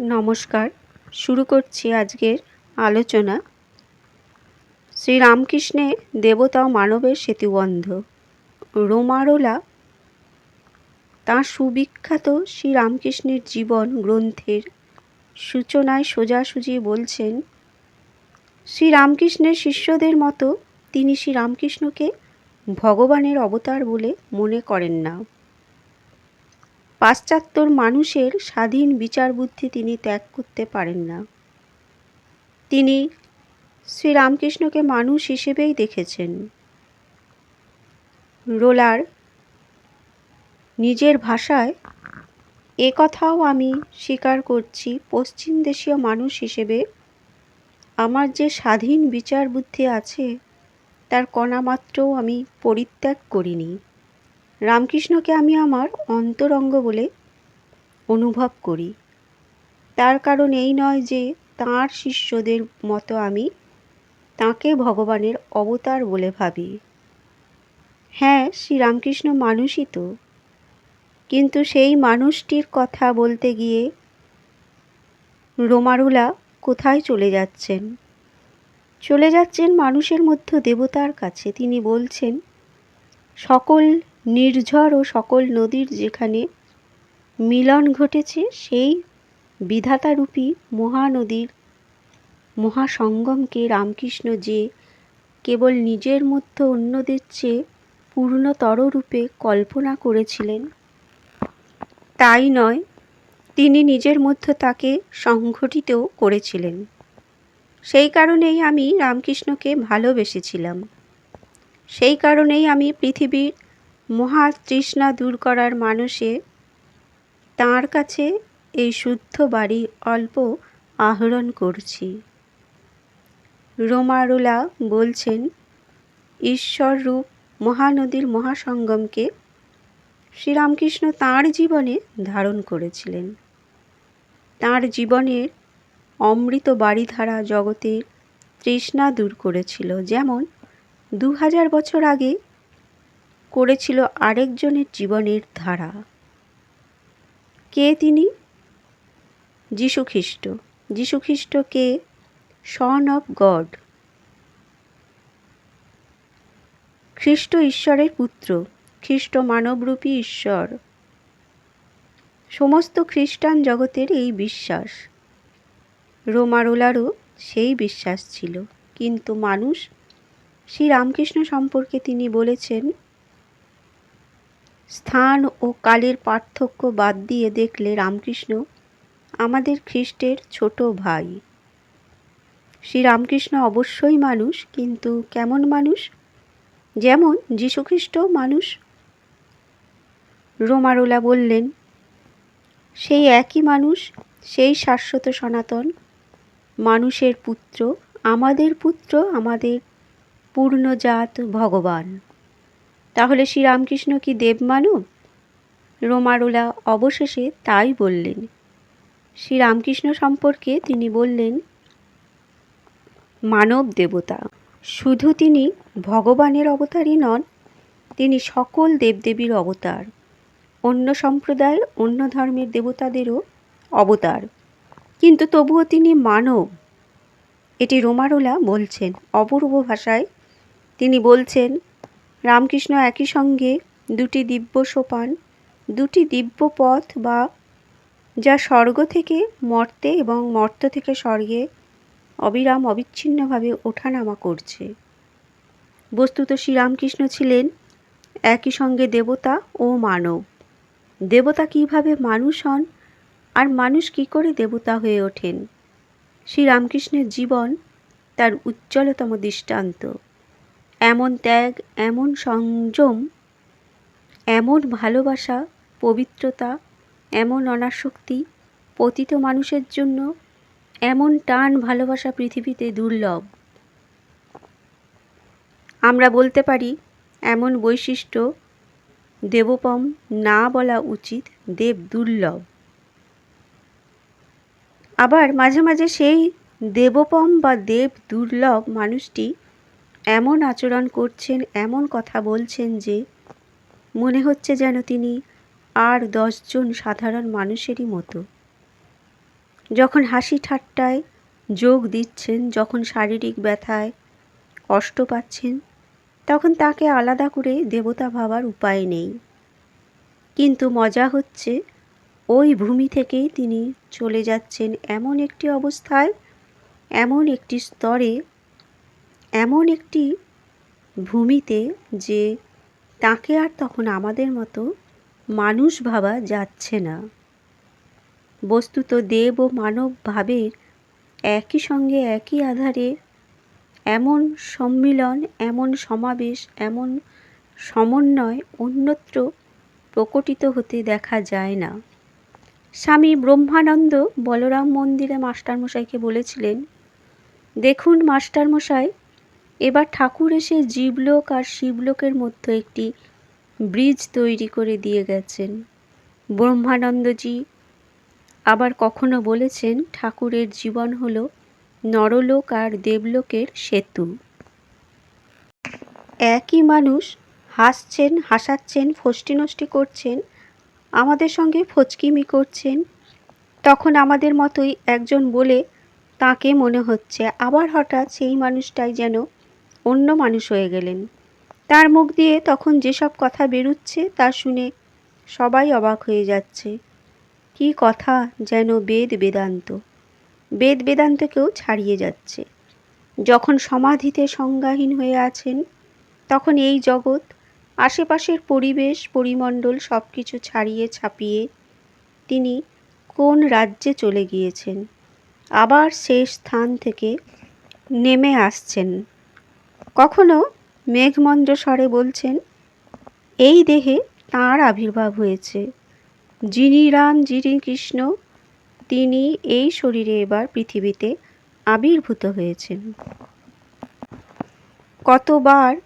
নমস্কার। শুরু করছি আজকের আলোচনা। শ্রীরামকৃষ্ণের দেবতা ও মানবের সেতুবন্ধ। রোমারোলা, তাঁর সুবিখ্যাত শ্রীরামকৃষ্ণের জীবন গ্রন্থের সূচনায় সোজাসুজি বলছেন, শ্রীরামকৃষ্ণের শিষ্যদের মতো তিনি শ্রীরামকৃষ্ণকে ভগবানের অবতার বলে মনে করেন না। পাশ্চাত্যর মানুষের স্বাধীন বিচার বুদ্ধি তিনি ত্যাগ করতে পারেন না। তিনি শ্রীরামকৃষ্ণকে মানুষ হিসেবেই দেখেছেন। রোলার নিজের ভাষায়, এ কথাও আমি স্বীকার করছি, পশ্চিম দেশীয় মানুষ হিসেবে আমার যে স্বাধীন বিচার বুদ্ধি আছে, তার কণামাত্রও আমি পরিত্যাগ করিনি। রামকৃষ্ণকে আমি আমার অন্তরঙ্গ বলে অনুভব করি। তার কারণ এই নয় যে তাঁর শিষ্যদের মতো আমি তাঁকে ভগবানের অবতার বলে ভাবি। হ্যাঁ শ্রীরামকৃষ্ণ মানুষই তো। কিন্তু সেই মানুষটির কথা বলতে গিয়ে রোমারুলা কোথায় চলে যাচ্ছেন? চলে যাচ্ছেন মানুষের মধ্যে দেবতার কাছে। তিনি বলছেন, সকল নির্ঝর ও সকল নদীর যেখানে মিলন ঘটেছে, সেই বিধাতারূপী মহানদীর মহাসঙ্গমকে রামকৃষ্ণ যে কেবল নিজের মধ্যে অন্যদের চেয়ে পূর্ণতর রূপে কল্পনা করেছিলেন, তাই নয়, তিনি নিজের মধ্যে তাকে সংঘটিতও করেছিলেন। সেই কারণেই আমি রামকৃষ্ণকে ভালোবেসেছিলাম। সেই কারণেই আমি পৃথিবীর মহা তৃষ্ণা দূর করার মানুষে তাঁর কাছে এই শুদ্ধ বাড়ি অল্প আহরণ করছি। রোমারুলা বলছেন, ঈশ্বর রূপ মহানদীর মহাসঙ্গমকে শ্রীরামকৃষ্ণ তাঁর জীবনে ধারণ করেছিলেন। তাঁর জীবনের অমৃত বাড়িধারা জগতের তৃষ্ণা দূর করেছিল। যেমন দু হাজার বছর আগে করেছিল আরেকজনের জীবনের ধারা। কে তিনি? যীশুখ্রিস্ট যীশুখ্রিস্ট কে? সন অফ গড খ্রিস্ট ঈশ্বরের পুত্র খ্রিস্ট মানবরূপী ঈশ্বর। সমস্ত খ্রিস্টান জগতের এই বিশ্বাস। রোমারোলারও সেই বিশ্বাস ছিল। কিন্তু মানুষ শ্রীরামকৃষ্ণ সম্পর্কে তিনি বলেছেন স্থান ও কালের পার্থক্য বাদ দিয়ে দেখলে রামকৃষ্ণ আমাদের খ্রিস্টের ছোট ভাই। শ্রীরামকৃষ্ণ অবশ্যই মানুষ, কিন্তু কেমন মানুষ? যেমন যীশুখ্রিস্ট মানুষ। রোমারোলা বললেন, সেই একই মানুষ, সেই শাশ্বত সনাতন। মানুষের পুত্র, আমাদের পুত্র, আমাদের পূর্ণজাত ভগবান। তাহলে শ্রীরামকৃষ্ণ কি দেব মানব রোমারোলা অবশেষে তাই বললেন। শ্রীরামকৃষ্ণ সম্পর্কে তিনি বললেন, মানব দেবতা, শুধু তিনি ভগবানের অবতারই নন, তিনি সকল দেবদেবীর অবতার, অন্য সম্প্রদায়ের, অন্য ধর্মের দেবতাদেরও অবতার। কিন্তু তবুও তিনি মানব। এটি রোমারোলা বলছেন, অপূর্ব ভাষায় তিনি বলছেন রামকৃষ্ণ একই সঙ্গে দুটি দিব্য সোপান, দুটি দিব্য পথ বা যা স্বর্গ থেকে মর্তে এবং মর্ত থেকে স্বর্গে অবিরাম অবিচ্ছিন্নভাবে ওঠানামা করছে। বস্তুত শ্রীরামকৃষ্ণ ছিলেন একই সঙ্গে দেবতা ও মানব। দেবতা কীভাবে মানুষ হন আর মানুষ কি করে দেবতা হয়ে ওঠেন? শ্রীরামকৃষ্ণের জীবন তার উজ্জ্বলতম দৃষ্টান্ত। এমন ত্যাগ, এমন সংযম, এমন ভালোবাসা, পবিত্রতা, এমন অনাসক্তি পতিত মানুষের জন্য এমন টান ভালোবাসা পৃথিবীতে দুর্লভ। আমরা বলতে পারি, এমন বৈশিষ্ট্য, দেবপম না বলা উচিত, দেব দুর্লভ। আবার মাঝে মাঝে সেই দেবপম বা দেব দুর্লভ মানুষটি এমন আচরণ করছেন, এমন কথা বলছেন যে মনে হচ্ছে যেন তিনি আর দশজন সাধারণ মানুষেরই মতো। যখন হাসি ঠাট্টায় যোগ দিচ্ছেন, যখন শারীরিক ব্যথায় কষ্ট পাচ্ছেন, তখন তাকে আলাদা করে দেবতা ভাবার উপায় নেই। কিন্তু মজা হচ্ছে ওই ভূমি থেকেই তিনি চলে যাচ্ছেন এমন একটি অবস্থায়, এমন একটি স্তরে এমন একটি ভূমিতে যে তাকে আর তখন আমাদের মতো মানুষ ভাবা যাচ্ছে না। বস্তুত দেব ও মানব ভাবের একই সঙ্গে একই আধারে এমন সম্মিলন, এমন সমাবেশ, এমন সমন্বয় অন্যত্র প্রকটিত হতে দেখা যায় না। স্বামী ব্রহ্মানন্দ বলরাম মন্দিরে মাস্টারমশাইকে বলেছিলেন, দেখুন মাস্টারমশাই এবার ঠাকুর এসে জীবলোক আর শিবলোকের মধ্যে একটি ব্রিজ তৈরি করে দিয়ে গেছেন। ব্রহ্মানন্দজি আবার কখনো বলেছেন, ঠাকুরের জীবন হল নরলোক আর দেবলোকের সেতু। একই মানুষ হাসছেন, হাসাচ্ছেন ফষ্টি নষ্টি করছেন, আমাদের সঙ্গে ফচকিমি করছেন। তখন আমাদের মতোই একজন বলে তাকে মনে হচ্ছে, আবার হঠাৎ সেই মানুষটাই যেন অন্য মানুষ হয়ে গেলেন। তার মুখ দিয়ে তখন যেসব কথা বেরুচ্ছে তা শুনে সবাই অবাক হয়ে যাচ্ছে। কি কথা যেন বেদ বেদান্ত। বেদ বেদান্তকেও ছাড়িয়ে যাচ্ছে। যখন সমাধিতে সংজ্ঞাহীন হয়ে আছেন, তখন এই জগৎ, আশেপাশের পরিবেশ, পরিমণ্ডল সব কিছু ছাড়িয়ে ছাপিয়ে তিনি কোন রাজ্যে চলে গিয়েছেন? আবার সেই স্থান থেকে নেমে আসছেন। কখনো মেঘমন্দ্র স্বরে বলছেন, এই দেহে তাঁর আবির্ভাব হয়েছে। যিনি রাম, যিনি কৃষ্ণ, তিনি এই শরীরে এবার পৃথিবীতে আবির্ভূত হয়েছেন। কতবার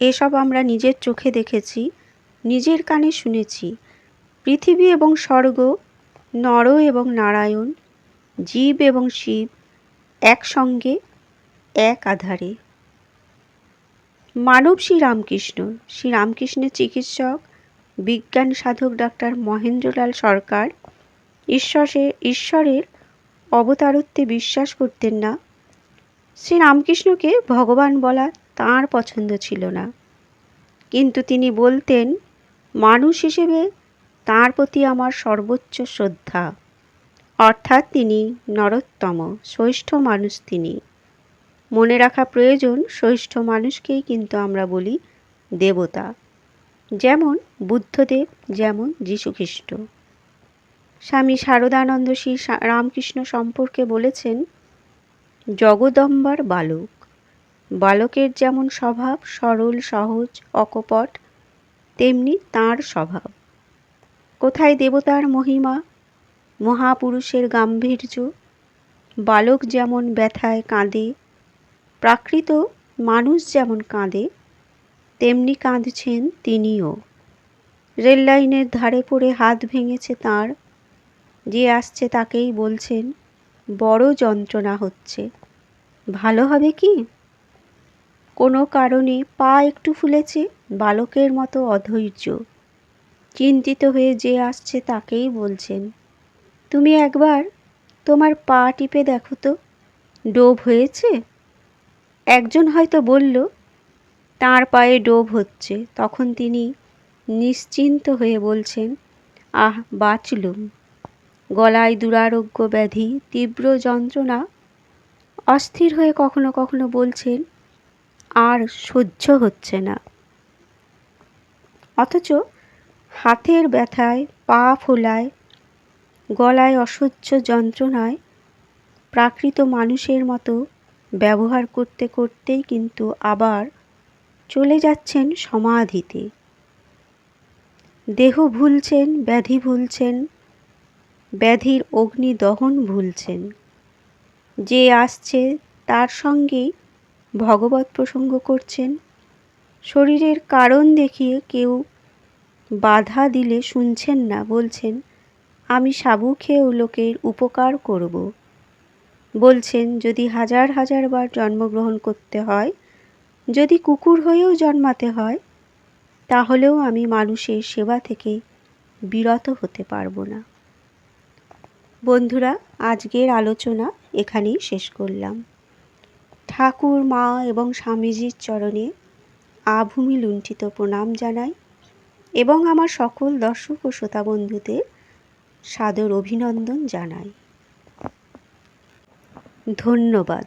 এসব আমরা নিজের চোখে দেখেছি, নিজের কানে শুনেছি। পৃথিবী এবং স্বর্গ, নর এবং নারায়ণ, জীব এবং শিব একসঙ্গে এক আধারে। মানব শ্রীরামকৃষ্ণ শ্রীরামকৃষ্ণের চিকিৎসক, বিজ্ঞান সাধক ডাক্তার মহেন্দ্রলাল সরকার ঈশ্বরে ঈশ্বরের অবতারত্বে বিশ্বাস করতেন না। শ্রীরামকৃষ্ণকে ভগবান বলা তাঁর পছন্দ ছিল না। কিন্তু তিনি বলতেন, মানুষ হিসেবে তাঁর প্রতি আমার সর্বোচ্চ শ্রদ্ধা। অর্থাৎ তিনি নরোত্তম, শ্রেষ্ঠ মানুষ তিনি। মনে রাখা প্রয়োজন শ্রেষ্ঠ মানুষকেই কিন্তু আমরা বলি দেবতা। যেমন বুদ্ধদেব, যেমন যীশুখ্রিস্ট। স্বামী শারদানন্দ শ্রী রামকৃষ্ণ সম্পর্কে বলেছেন, জগদম্বার বালক। বালকের যেমন স্বভাব সরল, সহজ, অকপট, তেমনি তার স্বভাব। কোথায় দেবতার মহিমা? মহাপুরুষের গাম্ভীর্য। বালক যেমন ব্যথায় কাঁদে প্রাকৃত মানুষ যেমন কাঁদে, তেমনি কাঁদছেন তিনিও। রেল লাইনের ধারে পড়ে হাত ভেঙেছে তার, যে আসছে তাকেই বলছেন, বড় যন্ত্রণা হচ্ছে। ভালো হবে কি? কোনো কারণে পা একটু ফুলেছে বালকের মতো অধৈর্য। চিন্তিত হয়ে যে আসছে তাকেই বলছেন, তুমি একবার তোমার পা টিপে দেখো তো, ডোব হয়েছে? একজন হয়তো বলল, তাঁর পায়ে ডোব হচ্ছে। তখন তিনি নিশ্চিন্ত হয়ে বলছেন, আহ, বাঁচলুম। গলায় দুরারোগ্য ব্যাধি, তীব্র যন্ত্রণা, অস্থির হয়ে কখনো কখনো বলছেন, আর সহ্য হচ্ছে না। অথচ হাতের ব্যথায়, পা ফোলায়, গলায় অসহ্য যন্ত্রণায় প্রাকৃত মানুষের মতো ব্যবহার করতে করতেই কিন্তু আবার চলে যাচ্ছেন সমাধিতে। দেহ ভুলছেন, ব্যাধি ভুলছেন, ব্যাধির অগ্নি দহন ভুলছেন। যে আসছে তার সঙ্গেই ভগবত প্রসঙ্গ করছেন। শরীরের কারণ দেখিয়ে কেউ বাধা দিলে শুনছেন না, বলছেন, আমি সাবু খেয়েও লোকের উপকার করব। বলছেন, যদি হাজার হাজার বার জন্মগ্রহণ করতে হয়, যদি কুকুর হয়েও জন্মাতে হয়, তাহলেও আমি মানুষের সেবা থেকে বিরত হতে পারব না। বন্ধুরা, আজকের আলোচনা এখানেই শেষ করলাম। ঠাকুর, মা এবং স্বামীজির চরণে আভূমি লুণ্ঠিত প্রণাম জানাই এবং আমার সকল দর্শক ও শ্রোতা বন্ধুদের সাদর অভিনন্দন জানাই। ধন্যবাদ।